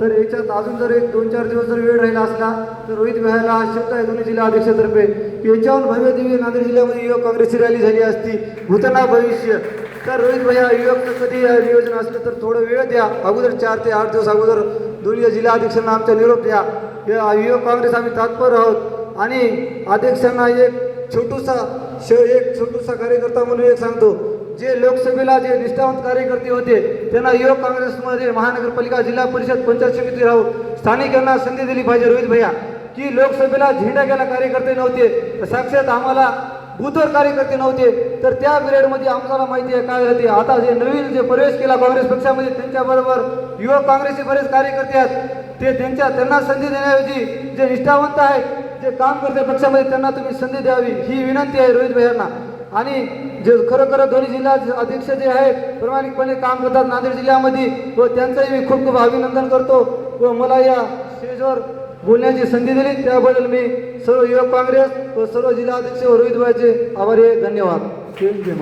तर याच्यात अजून जर एक दोन चार दिवस जर वेळ राहिला असला तर रोहित भायला हा शब्द आहे दोन्ही जिल्हा अध्यक्षातर्फे याच्यावर भव्य दिव्य नांदेड जिल्ह्यामध्ये युवक काँग्रेसची रॅली झाली असती. भूतना भविष्य. तर रोहित भैया युवकचं कधी नियोजन असलं तर थोडं वेळ द्या. अगोदर चार ते आठ दिवस अगोदर दोन्ही जिल्हा अध्यक्षांना आमचा निरोप द्या. युवक काँग्रेस आम्ही तात्पर आहोत. आणि अध्यक्षांना एक छोटूसा श एक छोटूसा कार्यकर्ता म्हणून एक सांगतो. जे लोकसभेला जे निष्ठावंत कार्यकर्ते होते त्यांना युवक काँग्रेसमध्ये महानगरपालिका जिल्हा परिषद पंचायत समिती राहून स्थानिकांना संधी दिली पाहिजे. रोहित भैया की लोकसभेला झेंडा घ्यायला कार्यकर्ते नव्हते तर साक्षात आम्हाला बुथवर कार्यकर्ते नव्हते तर त्या पिरियडमध्ये आम्हाला माहिती आहे काय होते. आता जे नवीन जे प्रवेश केला काँग्रेस पक्षामध्ये त्यांच्याबरोबर युवक काँग्रेसचे बरेच कार्यकर्ते आहेत. ते त्यांच्या त्यांना संधी देण्याऐवजी जे निष्ठावंत आहेत जे काम करते पक्षामध्ये त्यांना तुम्ही संधी द्यावी ही विनंती आहे रोहित भैयांना. आणि जे खरं खरं दोन्ही जिल्हा अध्यक्ष जे आहेत प्रामाणिकपणे काम करतात नांदेड जिल्ह्यामध्ये व त्यांचंही मी खूप खूप अभिनंदन करतो. व मला या स्टेजवर बोलण्याची संधी दिली. त्याबद्दल मी सर्व युवक काँग्रेस व सर्व जिल्हा अध्यक्ष व रोहित भाईचे आभारी आहे. धन्यवाद. जय जय